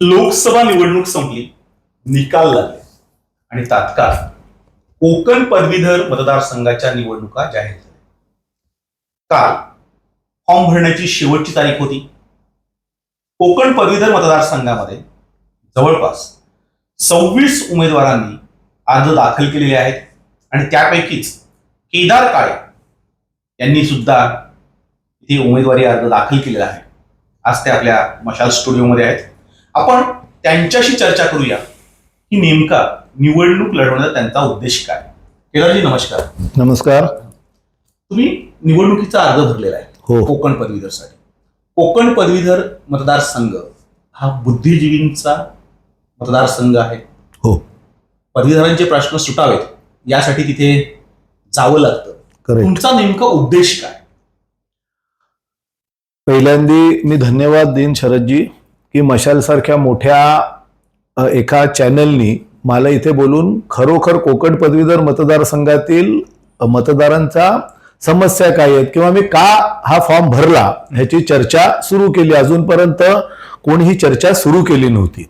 लोकसभा निवडणूक संपली. निकाल लागले. आणि तात्काळ कोकण पदवीधर मतदारसंघाच्या निवडणुका जाहीर झाल्या. काल फॉर्म भरण्याची शेवटची तारीख होती. कोकण पदवीधर मतदारसंघामध्ये जवळपास सव्वीस उमेदवारांनी अर्ज दाखल केलेले आहेत. आणि त्यापैकीच केदार काळे यांनी सुद्धा इथे उमेदवारी अर्ज दाखल केलेला आहे. आज ते आपल्या मशाल स्टुडिओमध्ये आहेत. आपण त्यांच्याशी चर्चा करूया. की नेमका निवडणूक लढवण्याचा त्यांचा उद्देश काय? केदारजी नमस्कार. नमस्कार. तुम्ही निवडणुकीचा अर्ज भरलेला आहे. हो. कोकण पदवीधरसाठी. कोकण पदवीधर मतदारसंघ हा बुद्धिजीवींचा मतदारसंघ आहे. हो. पदवीधरांचे प्रश्न सुटावेत. यासाठी तिथे जावं लागतं. तुमचा नेमका उद्देश काय? पहिल्यांदी मी धन्यवाद देईन शरदजी. की मशालसारख्या मोठ्या एका चॅनलनी मला इथे बोलून खरोखर कोकण पदवीधर मतदारसंघातील मतदारांचा समस्या काय आहेत किंवा मी का हा फॉर्म भरला ह्याची चर्चा सुरू केली? अजूनपर्यंत कोणीही चर्चा सुरू केली नव्हती.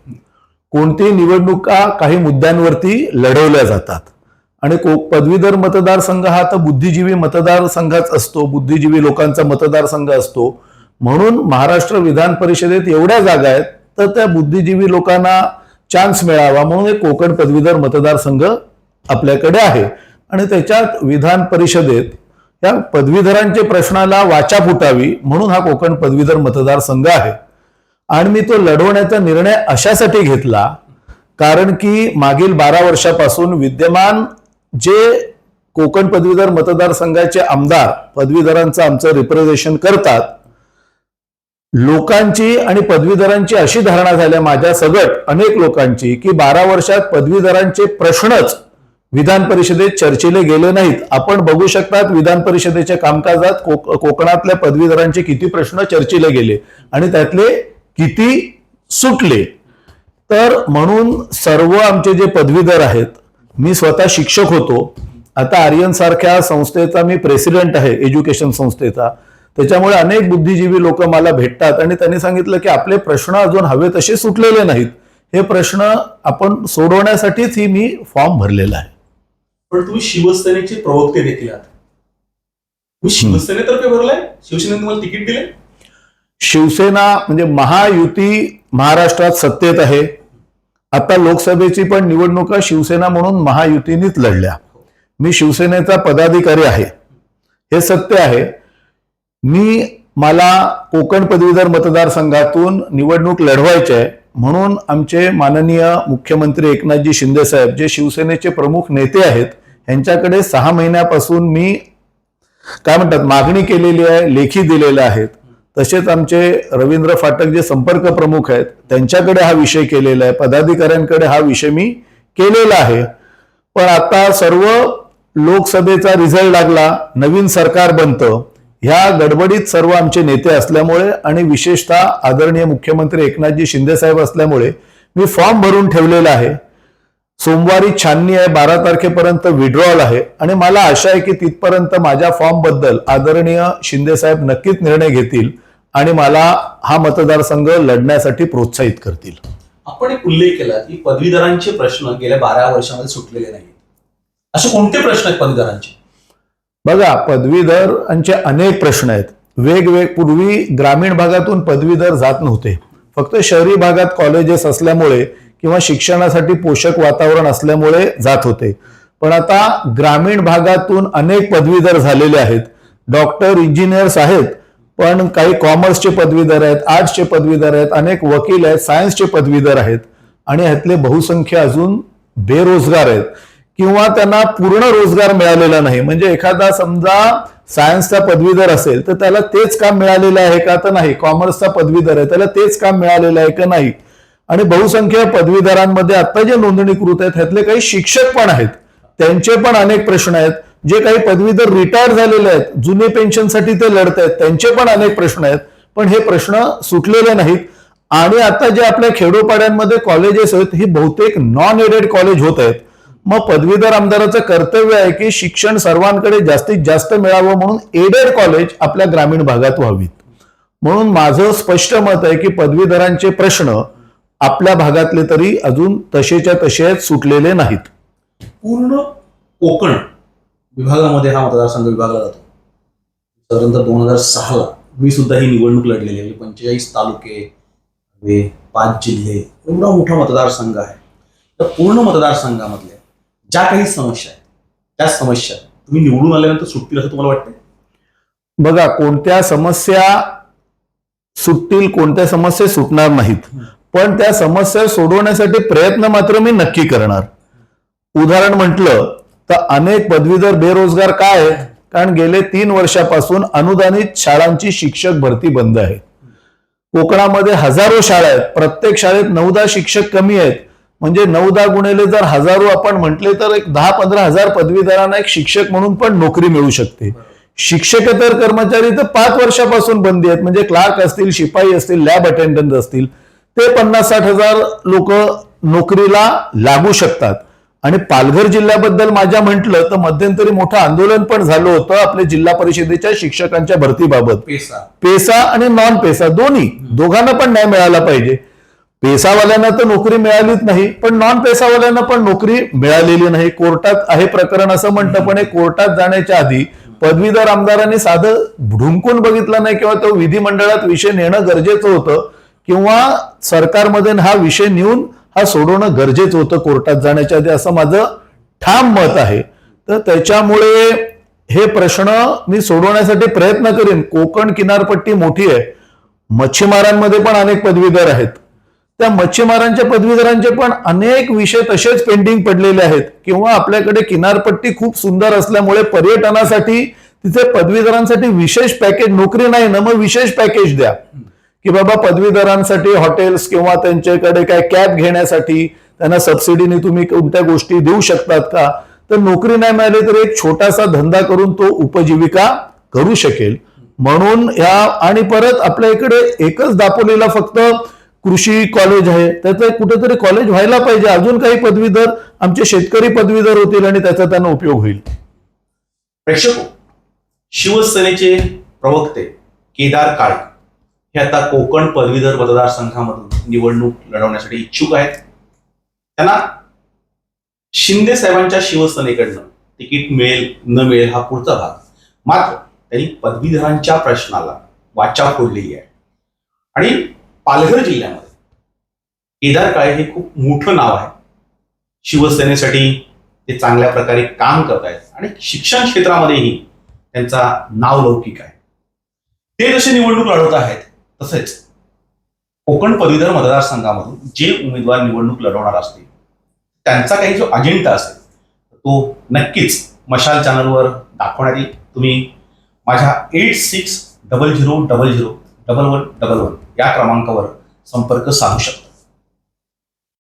कोणती निवडणुका काही मुद्द्यांवरती लढवल्या जातात. आणि को पदवीधर मतदारसंघ हा तर बुद्धिजीवी मतदारसंघाच असतो. बुद्धिजीवी लोकांचा मतदारसंघ असतो. म्हणून महाराष्ट्र विधान परिषदेत एवढ्या जागा आहेत तर त्या बुद्धिजीवी लोकांना चान्स मिळावा म्हणून एक कोकण पदवीधर मतदारसंघ आपल्याकडे आहे. आणि त्याच्यात विधान परिषदेत या पदवीधरांच्या प्रश्नाला वाचा फुटावी म्हणून हा कोकण पदवीधर मतदारसंघ आहे. आणि मी तो लढवण्याचा निर्णय अशासाठी घेतला कारण की मागील बारा वर्षापासून विद्यमान जे कोकण पदवीधर मतदारसंघाचे आमदार पदवीधरांचं आमचं रिप्रेझेंटेशन करतात लोकांची आणि पदवीधरांची अशी धारणा झाल्या माझ्या सगट अनेक लोकांची की बारा वर्षात पदवीधरांचे प्रश्नच विधान परिषदेत चर्चिले गेले नाहीत. आपण बघू शकतात विधान परिषदेच्या कामकाजात कोक- कोकणातल्या पदवीधरांचे किती प्रश्न चर्चिले गेले आणि त्यातले किती सुटले. तर म्हणून सर्व आमचे जे पदवीधर आहेत मी स्वतः शिक्षक होतो. आता आर्यन सारख्या संस्थेचा मी प्रेसिडेंट आहे एज्युकेशन संस्थेचा. त्याच्यामुळे अनेक बुद्धिजीवी लोक मला भेटतात आणि त्यांनी सांगितलं की आपले प्रश्न अजून हवे तसे सुटलेले नाहीत. हे प्रश्न आपण सोडवण्यासाठीच ही मी फॉर्म भरलेला आहे. पण तुम्ही शिवसेनेचे प्रवक्ते देखील आहात. तुम्ही शिवसेनेतर्फे भरलाय? शिवसेनेने तुम्हाला तिकीट दिले शिवसेना म्हणजे महायुती महाराष्ट्रात सत्तेत आहे. आता लोकसभेची पण निवडणुका शिवसेना म्हणून महायुतीनीच लढल्या. मी शिवसेनेचा पदाधिकारी आहे. हे सत्य आहे. मी मला कोकण पदवीधर मतदारसंघातून निवडणूक लढवायची आहे. म्हणून आमचे माननीय मुख्यमंत्री एकनाथजी शिंदे साहेब जे शिवसेनेचे प्रमुख नेते आहेत यांच्याकडे सहा महिन्यापासून मी काय म्हणतात मागणी केलेली आहे लेखी दिलेल्या आहेत. तसेच आमचे रवींद्र फाटक जे संपर्क प्रमुख आहेत त्यांच्याकडे हा विषय केलेला आहे. पदाधिकाऱ्यांकडे हा विषय मी केलेला आहे. पण आता सर्व लोकसभेचा रिझल्ट लागला नवीन सरकार बनतं ह्या गडबडीत सर्व आमचे नेते असल्यामुळे आणि विशेषतः आदरणीय मुख्यमंत्री एकनाथजी शिंदे साहेब असल्यामुळे मी फॉर्म भरून ठेवलेला आहे. सोमवारी छाननी आहे बारा तारखेपर्यंत विड्रॉल आहे आणि मला आशा आहे की तिथपर्यंत माझ्या फॉर्मबद्दल आदरणीय शिंदे साहेब नक्कीच निर्णय घेतील आणि मला हा मतदारसंघ लढण्यासाठी प्रोत्साहित करतील. आपण एक उल्लेख केला की पदवीधरांचे प्रश्न गेल्या बारा वर्षामध्ये सुटलेले नाहीत. असे कोणते प्रश्न आहेत पदवीधरांचे? बघा पदवीधरांचे अनेक प्रश्न आहेत. वेगवेग पूर्वी ग्रामीण भागातून पदवीधर जात नव्हते. फक्त शहरी भागात कॉलेजेस असल्यामुळे किंवा शिक्षणासाठी पोषक वातावरण असल्यामुळे जात होते. पण आता ग्रामीण भागातून अनेक पदवीधर झालेले आहेत. डॉक्टर इंजिनियर्स आहेत पण काही कॉमर्सचे पदवीधर आहेत आर्ट्सचे पदवीधर आहेत अनेक वकील आहेत सायन्सचे पदवीधर आहेत. आणि ह्यातले बहुसंख्य अजून बेरोजगार आहेत. किंवा त्यांना पूर्ण रोजगार मिळालेला नाही. म्हणजे एखादा समजा सायन्सचा पदवीधर असेल तर त्याला तेच काम मिळालेलं आहे का तर नाही. कॉमर्सचा पदवीधर आहे त्याला तेच काम मिळालेलं आहे का नाही. आणि बहुसंख्य पदवीधरांमध्ये आता जे नोंदणीकृत आहेत ह्यातले काही शिक्षक पण आहेत. त्यांचे पण अनेक प्रश्न आहेत. जे काही पदवीधर रिटायर झालेले आहेत जुने पेन्शनसाठी ते लढत आहेत त्यांचे पण अनेक प्रश्न आहेत. पण हे प्रश्न सुटलेले नाहीत. आणि आता जे आपल्या खेडोपाड्यांमध्ये कॉलेजेस आहेत ही बहुतेक नॉन एडेड कॉलेज होत आहेत. मग पदवीधर आमदाराचं कर्तव्य आहे की शिक्षण सर्वांकडे जास्तीत जास्त मिळावं म्हणून एडेड कॉलेज आपल्या ग्रामीण भागात व्हावीत. म्हणून माझं स्पष्ट मत आहे की पदवीधरांचे प्रश्न आपल्या भागातले तरी अजून तसेच्या तसे सुटलेले नाहीत. पूर्ण कोकण विभागामध्ये हा मतदारसंघ विभागला जातो. साधारणतः दोन हजार सहाला मी सुद्धा ही निवडणूक लढलेली आहे. पंचेचाळीस तालुके पाच जिल्हे एवढा मोठा मतदारसंघ आहे. त्या पूर्ण मतदारसंघामधले ज्या काही समस्या आहेत त्या समस्या तुम्ही निवडून आल्यानंतर सुटतील असं तुम्हाला वाटतं बघा कोणत्या समस्या सुटतील कोणत्या समस्या सुटणार नाहीत. पण त्या समस्या सोडवण्यासाठी प्रयत्न मात्र मी नक्की करणार. उदाहरण म्हटलं तर अनेक पदवीधर बेरोजगार काय आहेत? कारण गेले तीन वर्षापासून अनुदानित शाळांची शिक्षक भरती बंद आहे. कोकणामध्ये हजारो शाळा आहेत. प्रत्येक शाळेत नऊदा शिक्षक कमी आहेत. म्हणजे नऊदा गुणिले जर हजारो आपण म्हटले तर एक दहा पंधरा हजार पदवीधरांना एक शिक्षक म्हणून पण नोकरी मिळू शकते. शिक्षकेतर कर्मचारी तर पाच वर्षापासून बंदी आहेत. म्हणजे क्लार्क असतील शिपाई असतील लॅब अटेंडंट असतील. ते पन्नास साठ हजार लोक नोकरीला लागू शकतात. आणि पालघर जिल्ह्याबद्दल माझ्या म्हटलं तर मध्यंतरी मोठं आंदोलन पण झालं होतं आपल्या जिल्हा परिषदेच्या शिक्षकांच्या भरतीबाबत. पेसा. पेसा आणि नॉन पेसा दोन्ही. दोघांना पण न्याय मिळाला पाहिजे. पेसावाल्यांना तर नोकरी मिळालीच नाही पण नॉन पेसावाल्यांना पण नोकरी मिळालेली नाही. कोर्टात आहे प्रकरण असं म्हणतं पण हे कोर्टात जाण्याच्या आधी पदवीधर आमदारांनी साधं ढुंकून बघितलं नाही किंवा तो विधिमंडळात विषय नेणं गरजेचं होतं किंवा सरकारमध्ये हा विषय नेऊन हा सोडवणं गरजेचं होतं कोर्टात जाण्याच्या आधी असं माझं ठाम मत आहे. तर त्याच्यामुळे हे प्रश्न मी सोडवण्यासाठी प्रयत्न करीन. कोकण किनारपट्टी मोठी आहे. मच्छीमारांमध्ये पण अनेक पदवीधर आहेत. त्या मच्छीमारांच्या पदवीधरांचे पण अनेक विषय तसेच पेंडिंग पडलेले आहेत. किंवा आपल्याकडे किनारपट्टी खूप सुंदर असल्यामुळे पर्यटनासाठी तिथे पदवीधरांसाठी विशेष पॅकेज नोकरी नाही ना मग विशेष पॅकेज द्या. की बाबा पदवीधरांसाठी हॉटेल्स किंवा त्यांच्याकडे काय कॅब घेण्यासाठी त्यांना सबसिडीने तुम्ही कोणत्या गोष्टी देऊ शकतात का? तर नोकरी नाही मिळाली तर एक छोटासा धंदा करून तो उपजीविका करू शकेल. म्हणून या आणि परत आपल्या इकडे एकच दापोलीला फक्त कृषी कॉलेज आहे. त्याचं कुठेतरी कॉलेज व्हायला पाहिजे. अजून काही पदवीधर आमचे शेतकरी पदवीधर होतील आणि त्याचा त्यांना उपयोग होईल. प्रेक्षक शिवसेनेचे प्रवक्ते केदार काळे हे आता कोकण पदवीधर मतदारसंघामधून निवडणूक लढवण्यासाठी इच्छुक आहेत. त्यांना शिंदे साहेबांच्या शिवसेनेकडनं तिकीट मिळेल न मिळेल हा पुढचा भाग. मात्र त्यांनी पदवीधरांच्या प्रश्नाला वाचा फोडलेली आहे. आणि पालघर जिल्ह्यामध्ये. केदार काळे हे खूप मोठं नाव आहे. शिवसेनेसाठी ते चांगल्या प्रकारे काम करत आहेत आणि शिक्षण क्षेत्रामध्येही त्यांचा नाव लौकिक आहे. ते जसे निवडणूक लढवत आहेत तसेच कोकण पदवीधर मतदारसंघामधून जे उमेदवार निवडणूक लढवणार असतील त्यांचा काही जो अजेंडा असेल तो नक्कीच मशाल चॅनलवर दाखवण्यात येईल. तुम्ही माझ्या eight six double zero double zero double one double one या क्रमांकावर संपर्क साधू शकता.